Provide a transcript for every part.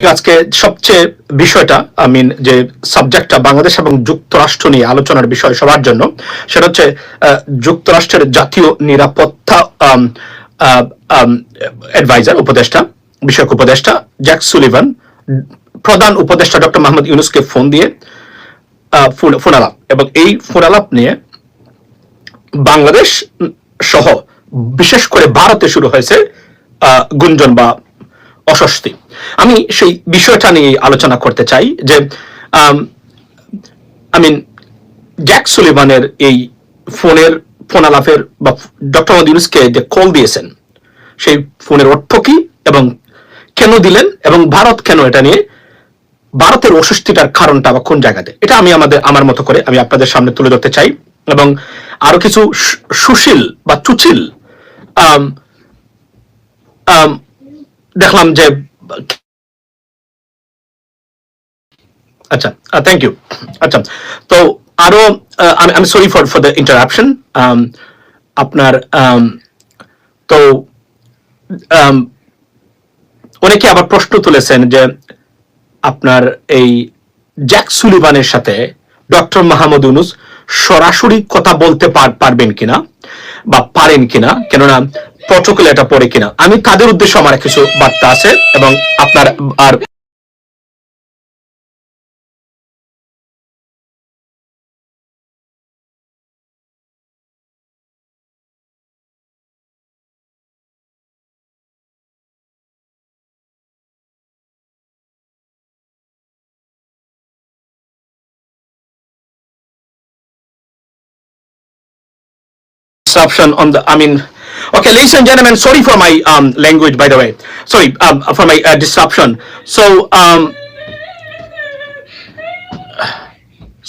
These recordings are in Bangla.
আজকে সবচেয়ে বিষয়টা আই মিন যে সাবজেক্টটা বাংলাদেশ এবং যুক্তরাষ্ট্র নিয়ে আলোচনার বিষয় সবার জন্য সেটা হচ্ছে যুক্তরাষ্ট্রের জাতীয় নিরাপত্তা অ্যাডভাইজার উপদেষ্টা বিষয়ক উপদেষ্টা জ্যাক সুলিভান প্রধান উপদেষ্টা ডক্টর মাহমুদ ইউনুসকে ফোন দিয়ে আহ, ফোন ফোন আলাপ এবং এই ফোন আলাপ নিয়ে বাংলাদেশ সহ বিশেষ করে ভারতে শুরু হয়েছে গুঞ্জন বা অস্বস্তি। আমি সেই বিষয়টা নিয়ে আলোচনা করতে চাই যে আই মিন জ্যাক সুলিভানের এই ফোনের, ফোন আলাপের বা ডক্টর মোহাম্মদ যে কল দিয়েছেন, সেই ফোনের অর্থ কি এবং কেন দিলেন এবং ভারত কেন এটা নিয়ে ভারতের অস্বস্তিটার কারণটা বা কোন জায়গাতে? এটা আমি আমাদের, আমার মতো করে আমি আপনাদের সামনে তুলে ধরতে চাই এবং আরও কিছু সুশীল বা চুচিল দেখলাম যে আচ্ছা থ্যাংক ইউ আচ্ছা তো আরও আমি আমি sorry for for the interruption আপনার um, তো um, অনেকে আবার প্রশ্ন তুলেছেন যে আপনার এই জ্যাক সুলিভানের সাথে ডক্টর মাহমুদ ইউনুস সরাসরি কথা বলতে পারবেন কিনা বা পারেন কিনা? কেননা প্রটোকলে এটা পড়ে কিনা। আমি তাদের উদ্দেশ্যে আমার কিছু বার্তা আছে এবং আপনার আর on the, i mean okay ladies and gentlemen sorry for my um, language by the way. Sorry um, for my uh, disruption. So um,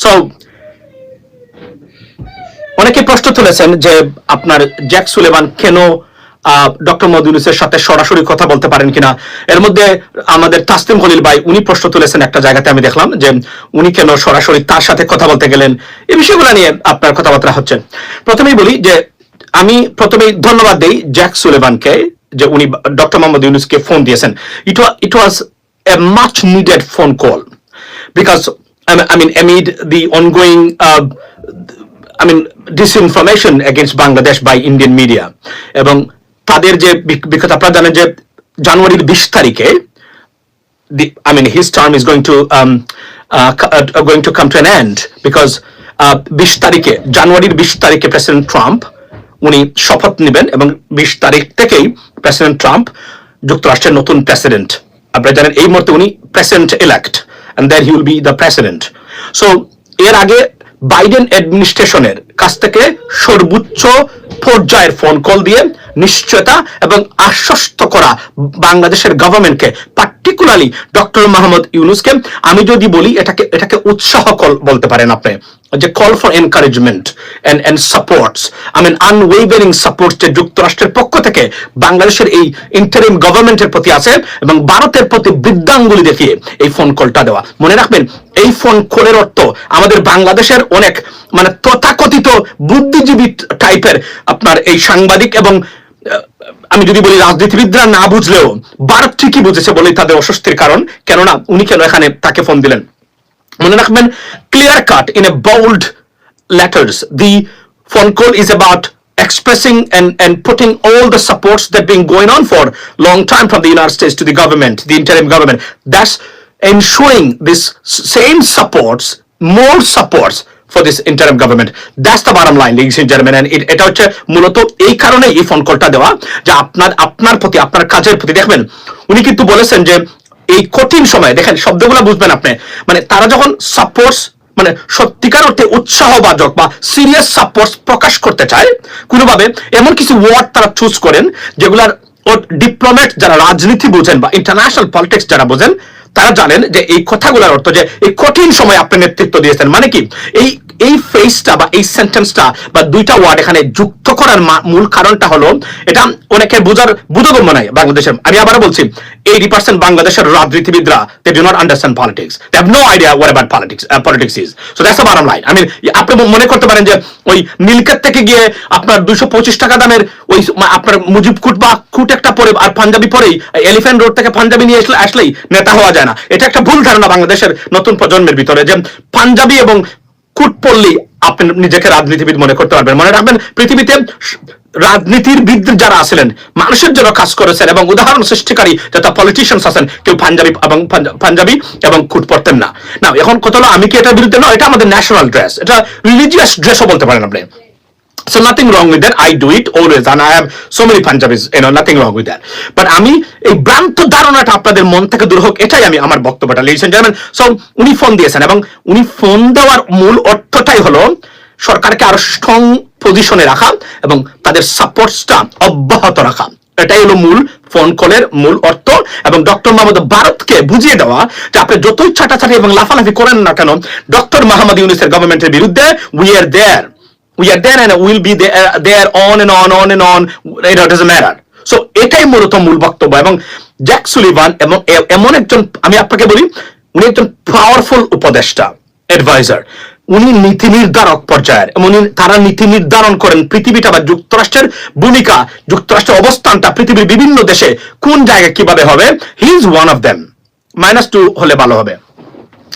so অনেকে প্রশ্ন তুলেছেন যে আপনার জ্যাক সুলেমান কেন ডক্টর মদিনুসের সাথে সরাসরি কথা বলতে পারেন কিনা? এর মধ্যে আমাদের তাসলিম খলিল ভাই উনি প্রশ্ন তুলেছেন একটা জায়গাতে আমি দেখলাম যে উনি কেন সরাসরি তার সাথে কথা বলতে গেলেন। এই বিষয়গুলো নিয়ে আপনার কথাবার্তা হচ্ছে। প্রথমেই বলি যে আমি প্রথমে ধন্যবাদ দিই জ্যাক সুলেবানকে যে উনি ডক্টর মোহাম্মদ ইউনুসকে ফোন দিয়েছেন। It wa it was a much needed phone call because I mean amid the ongoing I mean disinformation against Bangladesh by Indian media এবং তাদের যে বিখ্যাত আপনারা জানেন যে জানুয়ারির বিশ তারিখে I mean his term is going to going to come to and because বিশ তারিখে, জানুয়ারির বিশ তারিখে প্রেসিডেন্ট ট্রাম্প উনি শপথ নেবেন এবং বিশ তারিখ থেকেই প্রেসিডেন্ট ট্রাম্প যুক্তরাষ্ট্রের নতুন প্রেসিডেন্ট। আপনারা জানেন এই মুহূর্তে উনি president elect and then he will be the president. So, এর আগে বাইডেন অ্যাডমিনিস্ট্রেশনের কাছ থেকে সর্বোচ্চ পর্যায়ের ফোন কল দিয়ে নিশ্চয়তা এবং আশ্বস্ত করা বাংলাদেশের গভর্নমেন্টকে পার্টিকুলারলি ডক্টর মোহাম্মদ ইউনুসকে আমি যদি বলি এটাকে এটাকে উৎসাহ কল বলতে পারেন আপনি, যে call for encouragement and and supports I mean unwavering support যে যুক্তরাষ্ট্রের পক্ষ থেকে বাংলাদেশের এই ইন্টারিম গভর্নমেন্টের প্রতি আছে এবং ভারতের প্রতি বৃদ্ধাঙ্গুলি দেখিয়ে এই ফোন কলটা দেওয়া। মনে রাখবেন, এই ফোন কলের অর্থ আমাদের বাংলাদেশের অনেক মানে তথাকথিত বুদ্ধিজীবী টাইপের আপনার এই সাংবাদিক এবং আমি যদি বলি রাজনীতিবিদরা না বুঝলেও ভারত ঠিকই বুঝেছে বলেই তাদের অস্বস্তির কারণ। কেননা উনি কেন এখানে তাকে ফোন দিলেন? মনে রাখবেন clear cut in a bold letters the phone call is about expressing and and putting all the supports that been going on for long time from the united states to the government the interim government that's ensuring this same supports more supports for this interim government that's the bottom line ladies and gentlemen and it- এটা হচ্ছে মূলত এই কারণে এই ফোন কলটা দেওয়া যে আপনার আপনার প্রতি আপনার কাজের প্রতি দেখবেন উনি কিন্তু বলেছেন যে এই কঠিন সময়ে দেখেন শব্দগুলো বুঝবেন আপনি মানে তারা যখন সাপোর্টস মানে সত্যিকার অর্থে উৎসাহবাদক বা সিরিয়াস সাপোর্ট প্রকাশ করতে চায়, কোনোভাবে এমন কিছু ওয়ার্ড তারা চুজ করেন যেগুলার ডিপ্লোমেট যারা রাজনীতি বোঝেন বা ইন্টারন্যাশনাল পলিটিক্স যারা বোঝেন, তারা জানেন যে এই কথাগুলোর অর্থ যে এই কঠিন সময় আপনি নেতৃত্ব দিয়েছেন। মানে কি? এই এই ফেসটা বা এই সেন্টেন্সটা বা দুইটা ওয়ার্ড এখানে যুক্ত করার মূল কারণটা হলো, এটা অনেকে বোঝার বোধগম্য নাই বাংলাদেশের, আমি আবারও বলছি এইটি পার্সেন্ট বাংলাদেশের রাজনীতিবিদরা they do not understand politics they have no idea war about politics politics is so that's bottom line আমি আপনি মনে করতে পারেন যে ওই নীলকের থেকে গিয়ে আপনার দুইশো পঁচিশ টাকা দামের ওই আপনার মুজিব কুট বা কুট একটা পরে, আর পাঞ্জাবি পরেই এলিফ্যান্ট রোড থেকে পাঞ্জাবি নিয়ে আসলে, আসলেই নেতা হওয়া যায় না। এটা একটা ভুল ধারণা বাংলাদেশের নতুন প্রজন্মের ভিতরে যে পাঞ্জাবি এবং কুট পড়লেই আপনি নিজেকে রাজনীতিবিদ মনে করতে পারবেন। মনে রাখবেন, পৃথিবীতে রাজনীতির বিদ যারা আছিলেন, মানুষের জন্য কাজ করেছেন এবং উদাহরণ সৃষ্টিকারী যথা পলিটিশিয়ান আছেন, কেউ পাঞ্জাবি এবং পাঞ্জাবি এবং কুট পড়তেন না। না এখন কথা হলো, আমি কি এটার বিরুদ্ধে না এটা আমাদের ন্যাশনাল ড্রেস এটা রিলিজিয়াস ড্রেসও বলতে পারেন আপনি। So nothing wrong with that. I do it always, and I have so many Punjabis. You know, nothing wrong with that. But আমি এই ভ্রান্ত ধারণাটা আপনাদের মন থেকে দূর হোক এটাই আমি আমার বক্তব্যটা লিখেছেন জানেন সো উনি ফোন দিয়েছেন এবং উনি ফোন দেওয়ার মূল অর্থটাই হলো সরকারকে আরও স্ট্রং পজিশনে রাখা এবং তাদের সাপোর্টসটা অব্যাহত রাখা এটাই হলো মূল ফোন কলের মূল অর্থ এবং ডক্টর মোহাম্মদ ভারতকে বুঝিয়ে দেওয়া যে আপনি যতই ছাটাছাটি এবং লাফালাফি করেন না কেন ডক্টর মোহাম্মদ ইউনুসের গভর্নমেন্টের বিরুদ্ধে we are there we are there and we'll be there, there on and on, on and on. You know, it doesn't matter. So মূলত মূল বক্তব্য এবং জ্যাক সুলিভান এবং এ- এমন একজন আমি আপনাকে বলি উনি একজন পাওয়ারফুল উপদেষ্টা অ্যাডভাইজার উনি নীতি নির্ধারক পর্যায়ের উনি তারা নীতি নির্ধারণ করেন পৃথিবীটা বা যুক্তরাষ্ট্রের ভূমিকা যুক্তরাষ্ট্রের অবস্থানটা পৃথিবীর বিভিন্ন দেশে কোন জায়গায় কীভাবে হবে he is one of them minus two হলে ভালো হবে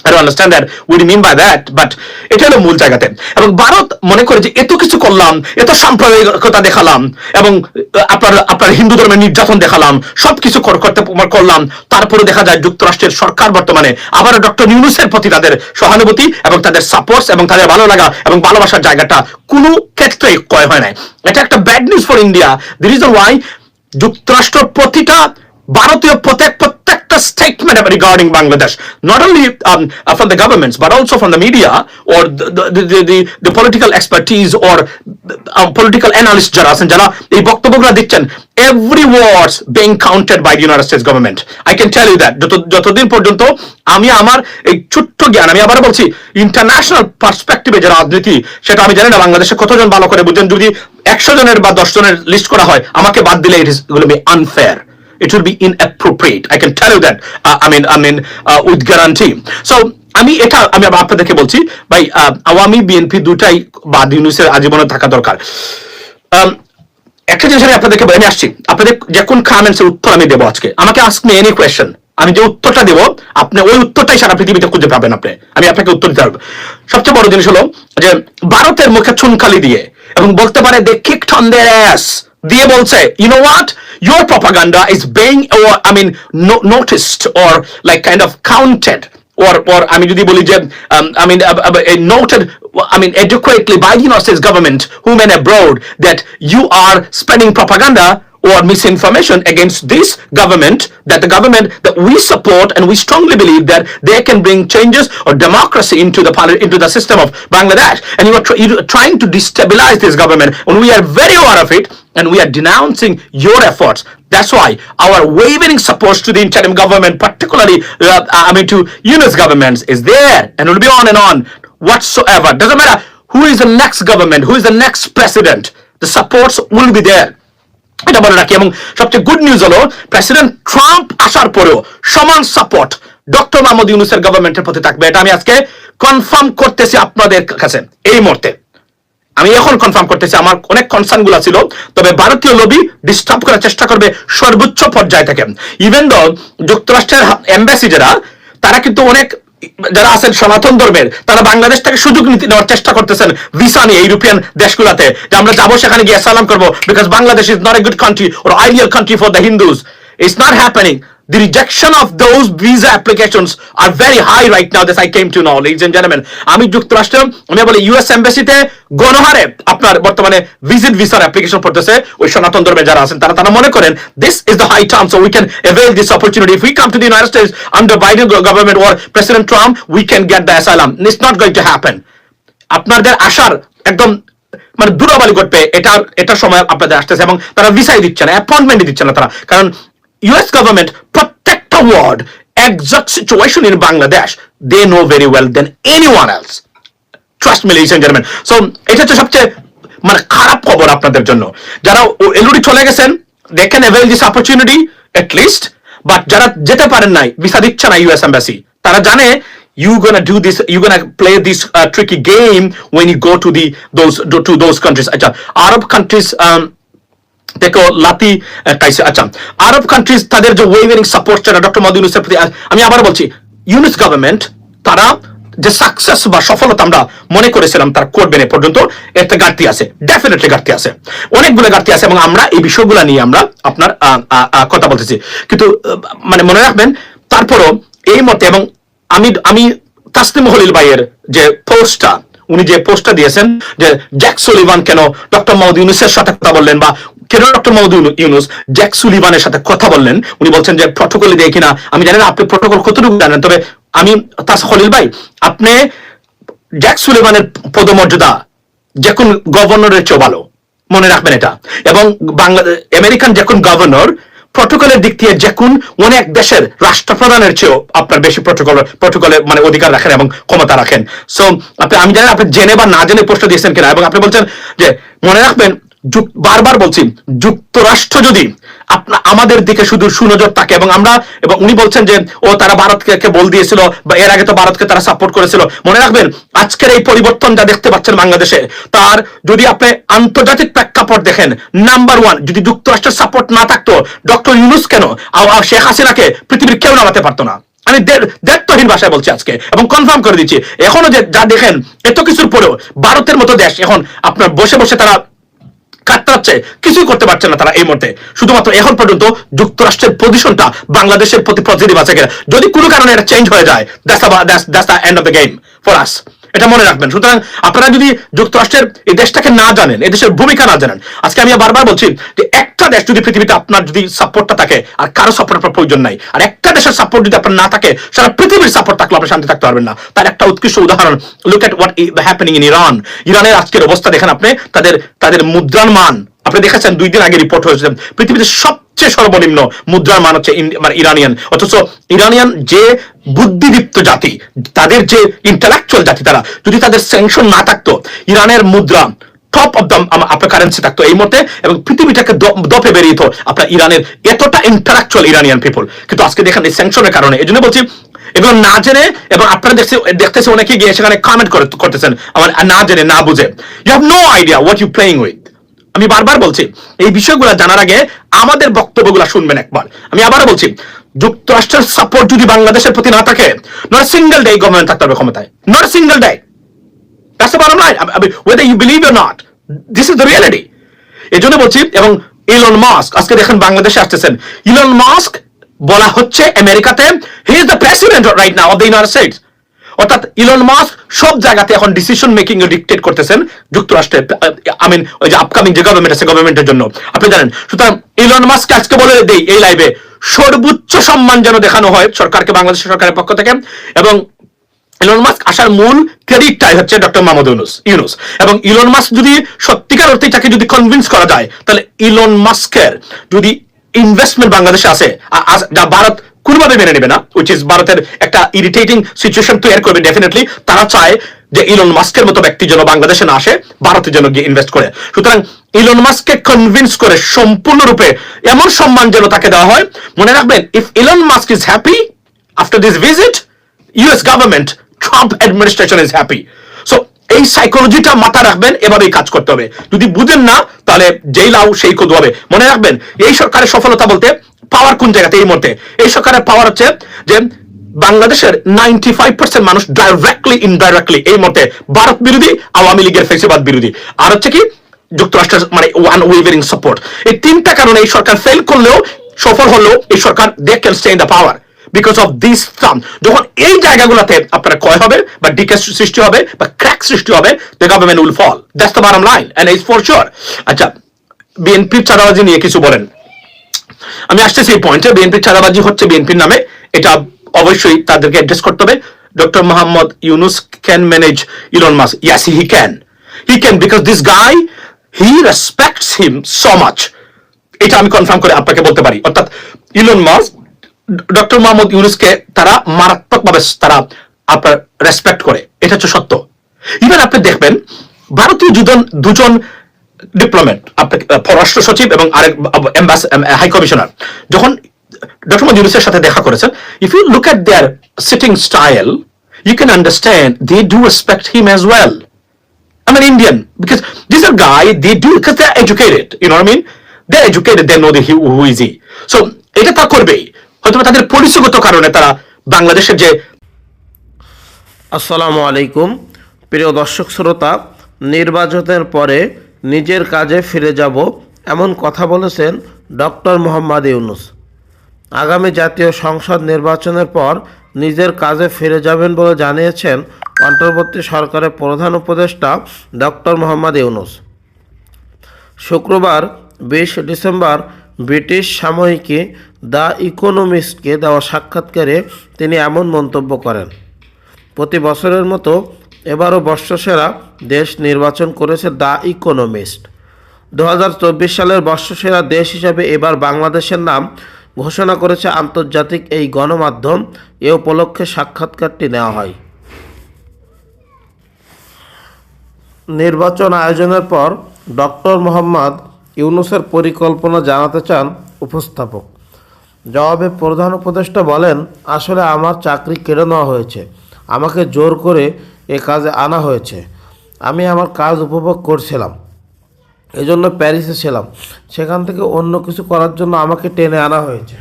That. What do you mean by এটা হলো মূল জায়গাতে। এবং ভারত মনে করে যে এত কিছু করলাম, এত সাম্প্রদায়িকতা দেখালাম, এবং আপনার আপনার হিন্দু ধর্মের নির্যাতন দেখালাম করতে করলাম তারপরে দেখা যায় যুক্তরাষ্ট্রের সরকার বর্তমানে আবারও ডক্টর ইউনুসের প্রতি তাদের সহানুভূতি এবং তাদের সাপোর্টস এবং তাদের ভালো লাগা এবং ভালোবাসার জায়গাটা কোনো ক্ষেত্রে ক্ষয় হয় নাই। এটা একটা bad news for India the reason why যুক্তরাষ্ট্র প্রতিটা ভারতীয় প্রত্যেক statement regarding Bangladesh, not only um, uh, from the governments but also from the media or the the, the, the, the political expertise or uh, political analysts every words being counted by the United States government. I can tell you that যতদিন পর্যন্ত আমি আমার এই ছোট্ট জ্ঞান আমি আবার বলছি ইন্টারন্যাশনাল পার্সপেক্টিভে যে রাজনীতি সেটা আমি জানি একশো জনের বা দশ জনের লিস্ট করা হয় আমাকে বাদ দিলে it is be unfair it will be inappropriate. I can tell you that. Uh, I mean, I mean, uh, with guarantee. So আমি এটা আমি আপনাদেরকে বলছি ভাই আওয়ামী বিএনপি দুটাই বাদ ইউনুসের আজীবনে থাকা দরকার। একটা জিনিস আমি আপনাদেরকে আমি আসছি। আপনাদের যে কোন কমেন্টস এর উত্তর আমি দেবো আজকে। আমাকে আস্ক মি এনি কোয়েশ্চেন আমি যে উত্তরটা দেবো আপনি ওই উত্তরটাই সারা পৃথিবীতে খুঁজে পাবেন আপনি। আমি আপনাকে উত্তর দিতে পারব। সবচেয়ে বড় জিনিস হলো যে ভারতের মুখে চুনকালি দিয়ে এবং বলতে পারে দে কিকড অন অ্যাস দিয়ে বলছে you know what your propaganda is being or I mean no, noticed or like kind of counted or or I mean যদি বলি যে um, I mean uh, uh, uh, noted I mean adequately by the United States government who men abroad that you are spreading propaganda or misinformation against this government that the government that we support and we strongly believe that they can bring changes or democracy into the into the system of Bangladesh. And you are, you are trying to destabilize this government and we are very aware of it and we are denouncing your efforts. That's why our wavering support to the interim government particularly uh, I mean to Yunus governments is there and it will be on and on. Whatsoever. Doesn't matter who is the next government who is the next president the supports will be there এটা বলে রাখি। এবং সবচেয়ে গুড নিউজ হলো প্রেসিডেন্ট ট্রাম্প আসার পরেও সমান সাপোর্ট ডক্টর মোহাম্মদ ইউনুসের গভর্নমেন্টের প্রতি থাকবে। এটা আমি আজকে কনফার্ম করতেছি আপনাদের কাছে এই মুহূর্তে। আমি এখন কনফার্ম করতেছি, আমার অনেক কনসার্নগুলা ছিল, তবে ভারতীয় লবি ডিস্টার্ব করার চেষ্টা করবে সর্বোচ্চ পর্যায় থেকে। ইভেন দ যুক্তরাষ্ট্রের এম্বাসি যারা তারা কিন্তু অনেক যারা আছেন সনাতন ধর্মের, তারা বাংলাদেশ থেকে সুযোগ নিতে নেওয়ার চেষ্টা করতেছেন ভিসা নিয়ে ইউরোপিয়ান দেশগুলাতে। যে আমরা যাব সেখানে গিয়ে সালাম করব because Bangladesh is not a good country or ideal country for the Hindus it's not happening The rejection of those visa applications are very high right now, this I came to know, ladies and gentlemen. আমি যুক্তরাষ্ট্র আমি বলি ইউএস এম্বাসিতে গণহারে আপনার বর্তমানে ভিজিট ভিসার অ্যাপ্লিকেশন পড়তেছে ওই সনাতন ধর্মে যারা আছেন তারা তারা মনে করেন this is the high term we can avail this opportunity if we come to the United States under Biden government or President Trump we can get the asylum it's not going to happen আপনাদের আসার একদম মানে দূরাবালি ঘটবে এটা এটা সময় আপনাদের আসতেছে এবং তারা ভিসাই দিচ্ছে না অ্যাপয়েন্টমেন্ট দিচ্ছে না তারা কারণ ইউএস গভর্নমেন্ট প্রত্যেকটা word exact situation in Bangladesh they know very well than anyone else trust me ladies and gentleman so এটা হচ্ছে সবচেয়ে মানে খারাপ খবর আপনাদের জন্য যারা এলুডি চলে গেছেন they can avail this opportunity at least but যারা যেতে পারেন নাই ভিসা দিচ্ছে না ইউএস এম্বাসি তারা জানে you gonna do this you gonna play this uh, tricky game when you go to the those to those countries আচ্ছা আরব countries দেখো, লাতি খাইছে আচ্ছা। আরব কান্ট্রিজ তাদের যে ওয়েভিং সাপোর্ট চায় ডক্টর মোদী ইউনুসের প্রতি আমি আবার বলছি, ইউনুস গভর্নমেন্ট তারা যে সাকসেস বা সফলতা আমরা মনে করেছিলাম তার করবেন এ পর্যন্ত এতে ঘাটতি আছে ডেফিনেটলি ঘাটতি আছে। অনেকগুলো ঘাটতি আছে এবং আমরা এই বিষয়গুলো নিয়ে আমরা আপনার কথা বলতেছি। কিন্তু মানে মনে রাখবেন, তারপরও এই মতে এবং আমি আমি তাসলিম হলিল ভাইয়ের যে পোস্টটা, উনি যে পোস্টটা দিয়েছেন, যে জ্যাক সুলিভান কেন ডক্টর মাহমুদ ইউনুসের সাথে কথা বললেন বা কেন ডক্টর ইউনুস? জ্যাক সুলিভানের সাথে কথা বললেন। উনি বলছেন যে প্রটোকলে কিনা। আমি জানি না, আপনি প্রটোকল কতটুকু জানেন, তবে আমি তাস খলিল ভাই, আপনি জ্যাক সুলিভানের পদমর্যাদা যে কোন গভর্নরের চেয়েও ভালো, মনে রাখবেন এটা। এবং বাংলাদেশ আমেরিকান যে কোন গভর্নর প্রটোকলের দিক দিয়ে যে কোন অনেক দেশের রাষ্ট্রপ্রধানের চেয়েও আপনার বেশি প্রটোকল প্রটোকলে মানে অধিকার রাখেন এবং ক্ষমতা রাখেন। সো আপনি আমি জানি আপনি জেনে বা না জেনে প্রশ্ন দিয়েছেন কিনা, এবং আপনি বলছেন যে, মনে রাখবেন বারবার বলছি, যুক্তরাষ্ট্র যদি আপনা আমাদের দিকে শুধু সুনজর থাকে, এবং আমরা, এবং উনি বলছেন যে, ও তারা ভারতকে বল দিয়েছিল, বা এর আগে তো ভারতকে তারা সাপোর্ট করেছিল। মনে রাখবেন, আজকের এই পরিবর্তন যা দেখতে পাচ্ছেন বাংলাদেশে, তার যদি আপনি আন্তর্জাতিক প্রেক্ষাপট দেখেন নাম্বার ওয়ান যদি যুক্তরাষ্ট্রের সাপোর্ট না থাকতো, ডক্টর ইউনুস কেন শেখ হাসিনাকে পৃথিবীর কেউ নামাতে পারতো না? আমি দে- দায়িত্বহীন ভাষায় বলছি আজকে, এবং কনফার্ম করে দিচ্ছি, এখনও যে যা দেখেন, এত কিছুর পরেও ভারতের মতো দেশ এখন আপনার বসে বসে তারা কাটতাচ্ছে কিছুই করতে পারছে না তারা এই মুহূর্তে। শুধুমাত্র এখন পর্যন্ত যুক্তরাষ্ট্রের পজিশনটা বাংলাদেশের প্রতি পজিটিভ আছে যদি কোনো কারণে এটা চেঞ্জ হয়ে যায় that's that's the end of the game for us এটা মনে রাখবেন। সুতরাং আপনারা যদি যুক্তরাষ্ট্রের এই দেশটাকে না জানেন, এই দেশের ভূমিকা না জানেন, আজকে আমি বারবার বলছি যে একটা দেশ যদি পৃথিবীতে আপনার যদি সাপোর্টটা থাকে, আর কারও সাপোর্ট আপনার প্রয়োজন নাই, আর একটা দেশের সাপোর্ট যদি আপনার না থাকে, সারা পৃথিবীর সাপোর্ট থাকলে আপনি শান্তি থাকতে পারবেন না। তার একটা উৎকৃষ্ট উদাহরণ look at what happening in Iran ইরানের আজকের অবস্থা দেখেন আপনি, তাদের তাদের মুদ্রার মান আপনি দেখেছেন দুই দিন আগে রিপোর্ট হয়েছে, পৃথিবীতে সবচেয়ে সর্বনিম্ন মুদ্রার মান হচ্ছে মানে ইরানিয়ান। অথচ ইরানিয়ান যে বুদ্ধিদীপ্ত জাতি, তাদের যে ইন্টালেকচুয়াল জাতি তারা, যদি তাদের স্যাংশন না থাকতো, ইরানের মুদ্রা টপ অফ দ্য আপনার কারেন্সি থাকতো এই মতে এবং পৃথিবীটাকে দপে বেরিয়ে আপনার ইরানের এতটা ইন্টালেকচুয়াল ইরানিয়ান পিপল কিন্তু আজকে দেখেন এই স্যাংশনের কারণে এই জন্য বলছি এবং না জেনে এবং আপনারা দেখছে দেখতেছে অনেকে গিয়ে সেখানে কমেন্ট করতেছেন, আমার না জেনে, না বুঝে। You have no idea what you playing with আমি বারবার বলছি এই বিষয়গুলো জানার আগে আমাদের বক্তব্যগুলো শুনবেন একবার। আমি আবারও বলছি যুক্তরাষ্ট্রের সাপোর্ট যদি বাংলাদেশের প্রতি না থাকে নট সিঙ্গেল ডে গভর্নমেন্ট থাকতে হবে ক্ষমতায়। Not single day bottom line. I mean, whether you believe or not, this is the এই জন্য বলছি এবং ইলন মাস্ক আজকে দেখেন বাংলাদেশে আসতেছেন। ইলন মাস্ক বলা হচ্ছে আমেরিকাতে he is the president right now of the United States অর্থাৎ ইলন মাস্ক সব জায়গাতে এখন ডিসিশন মেকিং ডিকটেট করতেছেন যুক্তরাষ্ট্রের আই মিন ওই যে আপকামিং যে গভর্নমেন্ট আছে গভর্নমেন্টের জন্য। আপনি জানেন, সুতরাং ইলন মাস্ক আজকে বলে দেই এই লাইভে সর্বোচ্চ সম্মান যেন দেখানো হয় সরকারকে বাংলাদেশ সরকারের পক্ষ থেকে, এবং ইলন মাস্ক আসার মূল ক্রেডিটটাই হচ্ছে ডক্টর মাহমুদ ইউনুস ইউনুস এবং ইলন মাস্ক যদি সত্যিকার অর্থে তাকে যদি কনভিন্স করা যায়, তাহলে ইলন মাস্কের যদি ইনভেস্টমেন্ট বাংলাদেশে আসে আ- আস- যা ভারত কোনোভাবে মেনে নেবে না উইচ ইজ ভারতের একটা ইরিটেটিং সিচুয়েশন তৈরি করবে ডেফিনেটলি তারা চায় যে ইলন মাস্কের মতো ব্যক্তি যেন বাংলাদেশে না আসে ভারতের জন্য গিয়ে ইনভেস্ট করে। সুতরাং ইলন মাস্ককে কনভিন্স করে সম্পূর্ণরূপে এমন সম্মান যেন তাকে দেওয়া হয়। মনে রাখবেন if Elon Musk is happy after this visit US government Trump administration is happy so এই সাইকোলজিটা মাথা রাখবেন, এভাবেই কাজ করতে হবে। যদি বুঝেন না, তাহলে যেই লাউ, সেই কদু হবে। মনে রাখবেন, এই সরকারের সফলতা বলতে পাওয়ার কোন জায়গাতে? এই মুহূর্তে। এই সরকারের পাওয়ার হচ্ছে যে বাংলাদেশের নাইনটি ফাইভ পার্সেন্ট মানুষ ডাইরেক্টলি ইনডাইরেক্টলি এই মুহূর্তে ভারত বিরোধী, আওয়ামী লীগের ফেসিবাদ বিরোধী। আর হচ্ছে কি, যুক্তরাষ্ট্রের মানে ওয়ান ওয়েভারিং সাপোর্ট এই তিনটা কারণে এই সরকার ফেল করলেও, সফল হলেও এই সরকার they can stay in the power because of this some যখন এই জায়গাগুলোতে আপনার ক্ষয় হবে, বা ডিকে সৃষ্টি হবে, বা ক্র্যাক সৃষ্টি হবে the government will fall that's the bottom line and is for sure আচ্ছা বিএনপির চাঁদাবাজি নিয়ে কিছু বলেন। আমি আসতেছি এই পয়েন্টে বিএনপির চাঁদাবাজি হচ্ছে বিএনপির নামে। এটা অবশ্যই তাদেরকে অ্যাড্রেস করতে হবে। Doctor Mohammad Yunus can manage Elon Musk yes he can he can because this guy he respects him so much এটা আমি কনফার্ম করে আপনাকে বলতে পারি। অর্থাৎ ইলন মাস্ক ডক্টর মোহাম্মদ ইউনুসকে তারা মারাত্মকভাবে তারা আপনার রেসপেক্ট করে এটা হচ্ছে সত্য ইভেন আপনি দেখবেন ভারতীয় দুজন দুজন ডিপ্লোমেট পররাষ্ট্র সচিব এবং আরেক হাই কমিশনার যখন ডক্টর মোহাম্মদ ইউনুসের সাথে দেখা করেছেন if you look at their sitting style you can understand they do respect him as well I'm an Indian because these are guy they do because they're educated. You know what I mean? They're educated. They know the who, who is he. So এটা তা করবেই হয়তো তাদের পরিচয়গত কারণে তারা বাংলাদেশের যে আসসালামু আলাইকুম। প্রিয় দর্শক শ্রোতা, নির্বাচনের পরে নিজের কাজে ফিরে যাব এমন কথা বলেছেন ডক্টর মোহাম্মদ ইউনুস। আগামী জাতীয় সংসদ নির্বাচনের পর নিজের কাজে ফিরে যাবেন বলে জানিয়েছেন অন্তর্বর্তী সরকারের প্রধান উপদেষ্টা ডক্টর মোহাম্মদ ইউনুস। শুক্রবার বিশ ডিসেম্বর ব্রিটিশ সাময়িকী দ্য ইকোনমিস্টকে দেওয়া সাক্ষাৎকারে তিনি এমন মন্তব্য করেন, প্রতি বছরের মতো এবারও বর্ষসেরা দেশ নির্বাচন করেছে দ্য ইকোনমিস্ট। দু হাজার চব্বিশ সালের বর্ষসেরা দেশ হিসাবে এবার বাংলাদেশের নাম ঘোষণা করেছে আন্তর্জাতিক এই গণমাধ্যম। এ উপলক্ষে সাক্ষাৎকারটি নেওয়া হয়। নির্বাচন আয়োজনের পর ডক্টর মোহাম্মদ ইউনুসের পরিকল্পনা জানাতে চান উপস্থাপক। জবাবে প্রধান উপদেষ্টা বলেন, আসলে আমার চাকরি কেড়ে নেওয়া হয়েছে। আমাকে জোর করে এ কাজে আনা হয়েছে। আমি আমার কাজ উপভোগ করছিলাম। এজন্য প্যারিসে ছিলাম। সেখান থেকে অন্য কিছু করার জন্য আমাকে টেনে আনা হয়েছে।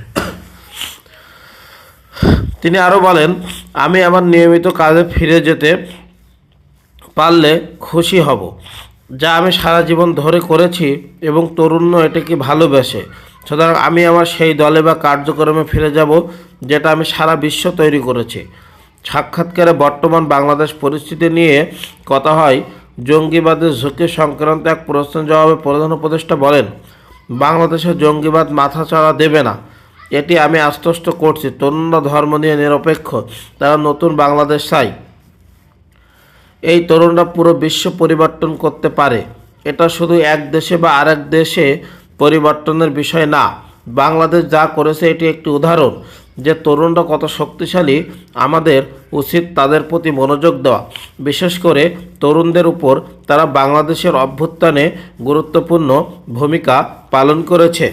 তিনি আরও বলেন, আমি আমার নিয়মিত কাজে ফিরে যেতে পারলে খুশি হব। যা আমি সারা জীবন ধরে করেছি এবং তরুণ্য এটাকে ভালোবেসে? সুতরাং আমি আমার সেই দলে বা কার্যক্রমে ফিরে যাব, যেটা আমি সারা বিশ্ব তৈরি করেছি। সাক্ষাৎকারে বর্তমান বাংলাদেশ পরিস্থিতি নিয়ে কথা হয়, জঙ্গিবাদের ঝুঁকি সংক্রান্ত এক প্রশ্নের জবাবে প্রধান উপদেষ্টা বলেন, বাংলাদেশে জঙ্গিবাদ মাথা মাথাচাড়া দেবে না। এটি আমি আশ্বস্ত করছি, তরুণরা ধর্ম নিয়ে নিরপেক্ষ, তারা নতুন বাংলাদেশ চাই এই তরুণরা পুরো বিশ্ব পরিবর্তন করতে পারে। এটা শুধু এক দেশে বা আরেক দেশে পরিবর্তনের বিষয় না। বাংলাদেশ যা করেছে এটি একটি উদাহরণ যে তরুণরা কত শক্তিশালী, আমাদের উচিত তাদের প্রতি মনোযোগ দেওয়া। বিশেষ করে তরুণদের উপর তারা বাংলাদেশের অভ্যুত্থানে গুরুত্বপূর্ণ ভূমিকা পালন করেছে।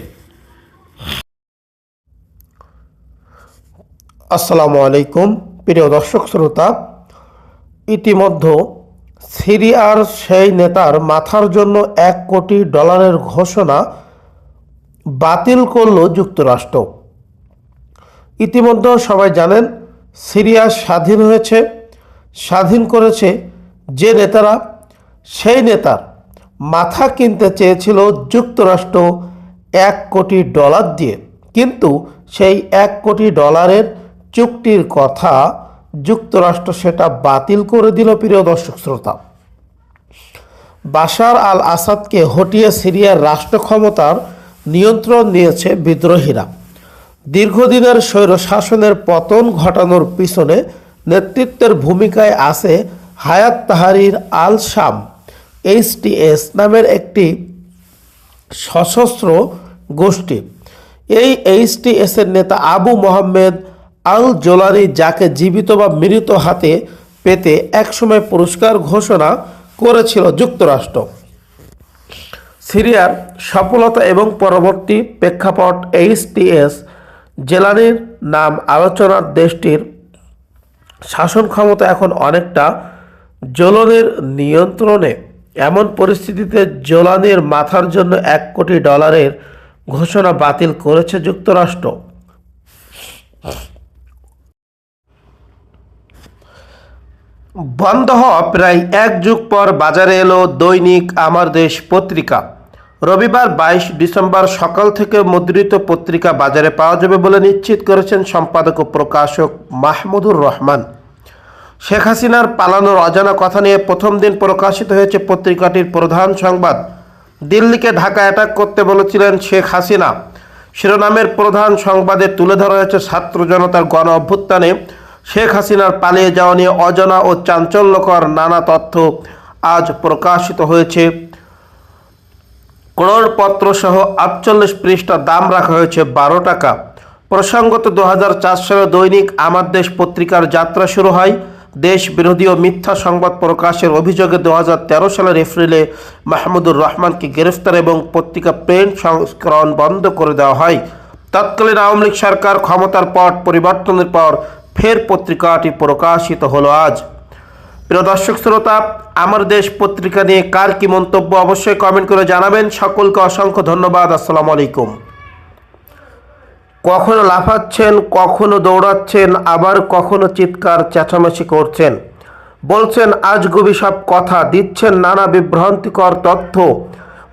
আসসালামু আলাইকুম, প্রিয় দর্শক শ্রোতা। ইতিমধ্যে সিরিয়ার সেই নেতার মাথার জন্য এক কোটি ডলারের ঘোষণা বাতিল করল যুক্তরাষ্ট্র। ইতিমধ্যে সবাই জানেন, সিরিয়া স্বাধীন হয়েছে, স্বাধীন করেছে যে নেতারা, সেই নেতার মাথা কিনতে চেয়েছিল যুক্তরাষ্ট্র এক কোটি ডলার দিয়ে। কিন্তু সেই এক কোটি ডলারের চুক্তির কথা যুক্তরাষ্ট্র সেটা বাতিল করে দিল, প্রিয় দর্শক শ্রোতা। বাশার আল আসাদকে হটিয়ে সিরিয়ার রাষ্ট্র ক্ষমতার নিয়ন্ত্রণ নিয়েছে বিদ্রোহীরা। দীর্ঘদিনের স্বৈর শাসনের পতন ঘটানোর পিছনে নেতৃত্বের ভূমিকায় আছে হায়াত তাহারির আল শাম এইচটিএস নামের একটি সশস্ত্র গোষ্ঠী। এই এইচটিএস এর নেতা আবু মোহাম্মেদ আল জোলানি যাকে জীবিত বা মৃত হাতে পেতে একসময় পুরস্কার ঘোষণা করেছিল যুক্তরাষ্ট্র। সিরিয়ার সফলতা এবং পরবর্তী প্রেক্ষাপট এইচটিএস জেলানির নাম আলোচনার দেশটির শাসন ক্ষমতা এখন অনেকটা জোলনের নিয়ন্ত্রণে। এমন পরিস্থিতিতে জোলানির মাথার জন্য এক কোটি ডলারের ঘোষণা বাতিল করেছে যুক্তরাষ্ট্র। বন্ধ হওয়া প্রায় এক যুগ পর বাজারে এলো দৈনিক আমার দেশ পত্রিকা। রবিবার বাইশ ডিসেম্বর সকাল থেকে মুদ্রিত পত্রিকা বাজারে পাওয়া যাবে বলে নিশ্চিত করেছেন সম্পাদক ও প্রকাশক মাহমুদুর রহমান। শেখ হাসিনার পালানোর অজানা কথা নিয়ে প্রথম দিন প্রকাশিত হয়েছে পত্রিকাটির প্রধান সংবাদ। দিল্লিকে ঢাকা অ্যাটাক করতে বলেছিলেন শেখ হাসিনা। শিরোনামের প্রধান সংবাদে তুলে ধরা হয়েছে ছাত্র জনতার গণ অভ্যুত্থানে শেখ হাসিনার পালিয়ে যাওয়া নিয়ে অজানা ও চাঞ্চল্যকর নানা তথ্য আজ প্রকাশিত হয়েছে। করোড়পত্র সহ আটচল্লিশ পৃষ্ঠা দাম রাখা হয়েছে বারো টাকা। প্রসঙ্গত দু সালে দৈনিক আমার দেশ পত্রিকার যাত্রা শুরু হয়। দেশ বিরোধী ও মিথ্যা সংবাদ প্রকাশের অভিযোগে দু হাজার তেরো সালের এপ্রিলে মাহমুদুর রহমানকে গ্রেফতার এবং পত্রিকা প্রিন্ট সংস্করণ বন্ধ করে দেওয়া হয়। তৎকালীন আওয়ামী লীগ সরকার ক্ষমতার পট পরিবর্তনের পর ফের পত্রিকাটি প্রকাশিত হলো আজ। প্রিয় দর্শক শ্রোতা, আমার দেশ পত্রিকা নিয়ে কার কি মন্তব্য অবশ্যই কমেন্ট করে জানাবেন। সকলকে অসংখ্য ধন্যবাদ। আসসালামু আলাইকুম। কখনো লাফাচ্ছেন, কখনো দৌড়াচ্ছেন, আবার কখনো চিৎকার চেঁচামেচি করছেন। বলছেন আজগুবি সব কথা। দিচ্ছেন নানা বিভ্রান্তিকর তথ্য।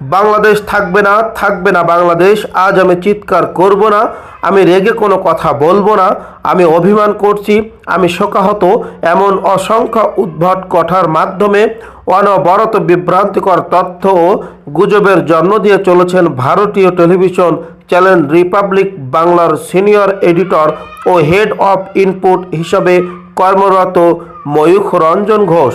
বাংলাদেশ থাকবে না থাকবে না বাংলাদেশ, আজ আমি চিৎকার করব না, আমি রেগে কোনো কথা বলব না, আমি অভিমান করছি, আমি শোকাহত এমন অসংখ্য উদ্ভট কথার মাধ্যমে অনবরত বিভ্রান্তিকর তথ্য ও গুজবের জন্ম দিয়ে চলেছেন ভারতীয় টেলিভিশন চ্যানেল রিপাবলিক বাংলার সিনিয়র এডিটর ও হেড অফ ইনপুট হিসাবে কর্মরত ময়ূখ রঞ্জন ঘোষ।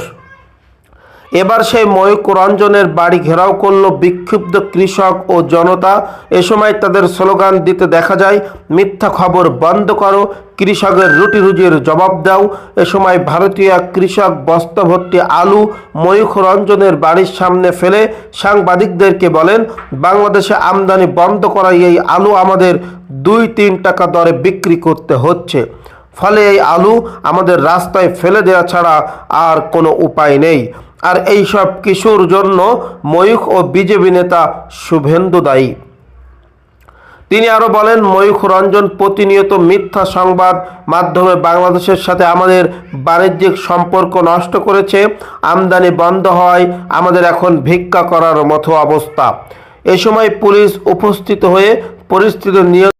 এবার সেই ময়ূক রঞ্জনের বাড়ি ঘেরাও করল বিক্ষুব্ধ কৃষক ও জনতা। এ সময় তাদের স্লোগান দিতে দেখা যায়, মিথ্যা খবর বন্ধ করো, কৃষকের রুটি রুজির জবাব দাও। এ সময় ভারতীয় কৃষক বস্তা ভর্তি আলু ময়ূখ রঞ্জনের বাড়ির সামনে ফেলে সাংবাদিকদেরকে বলেন, বাংলাদেশে আমদানি বন্ধ করা এই আলু আমাদের দুই তিন টাকা দরে বিক্রি করতে হচ্ছে। ফলে এই আলু আমাদের রাস্তায় ফেলে দেওয়া ছাড়া আর কোনো উপায় নেই। আর এই সব কিছুর জন্য ময়ূখ ও বিজেপি নেতা শুভেন্দু দায়ী। তিনি আরও বলেন, ময়ূখ রঞ্জন প্রতিনিয়ত মিথ্যা সংবাদ মাধ্যমে বাংলাদেশের সাথে আমাদের বাণিজ্যিক সম্পর্ক নষ্ট করেছে, আমদানি বন্ধ হয় আমাদের এখন ভিক্ষা করার মতো অবস্থা। এ সময় পুলিশ উপস্থিত হয়ে পরিস্থিতি নিয়ন্ত্রণ